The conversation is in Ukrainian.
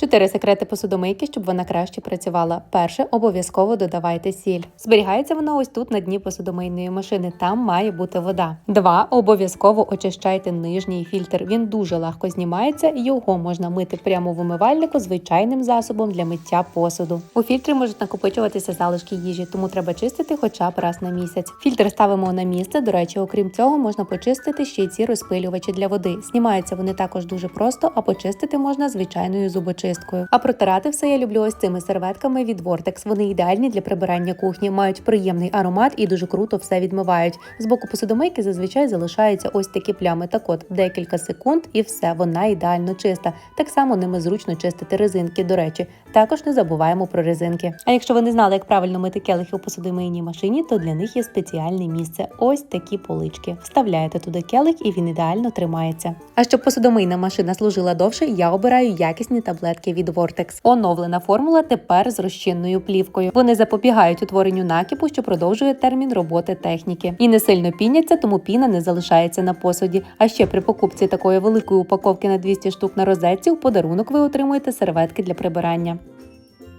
Чотири секрети посудомийки, щоб вона краще працювала. Перше, обов'язково додавайте сіль. Зберігається вона ось тут на дні посудомийної машини. Там має бути вода. Два. Обов'язково очищайте нижній фільтр. Він дуже легко знімається. Його можна мити прямо в умивальнику звичайним засобом для миття посуду. У фільтрі можуть накопичуватися залишки їжі, тому треба чистити хоча б раз на місяць. Фільтр ставимо на місце. До речі, окрім цього, можна почистити ще й ці розпилювачі для води. Знімаються вони також дуже просто, а почистити можна звичайною зубочисткою. А протирати все я люблю ось цими серветками від Vortex. Вони ідеальні для прибирання кухні, мають приємний аромат і дуже круто все відмивають. З боку посудомийки зазвичай залишаються ось такі плями. Так от декілька секунд і все, вона ідеально чиста. Так само ними зручно чистити резинки. До речі, також не забуваємо про резинки. А якщо ви не знали, як правильно мити келихи у посудомийній машині, то для них є спеціальне місце. Ось такі полички. Вставляєте туди келих і він ідеально тримається. А щоб посудомийна машина служила довше, я обираю якісні таблетки від Vortex. Оновлена формула тепер з розчинною плівкою. Вони запобігають утворенню накипу, що продовжує термін роботи техніки. І не сильно піняться, тому піна не залишається на посуді. А ще при покупці такої великої упаковки на 200 штук на розетці у подарунок ви отримуєте серветки для прибирання.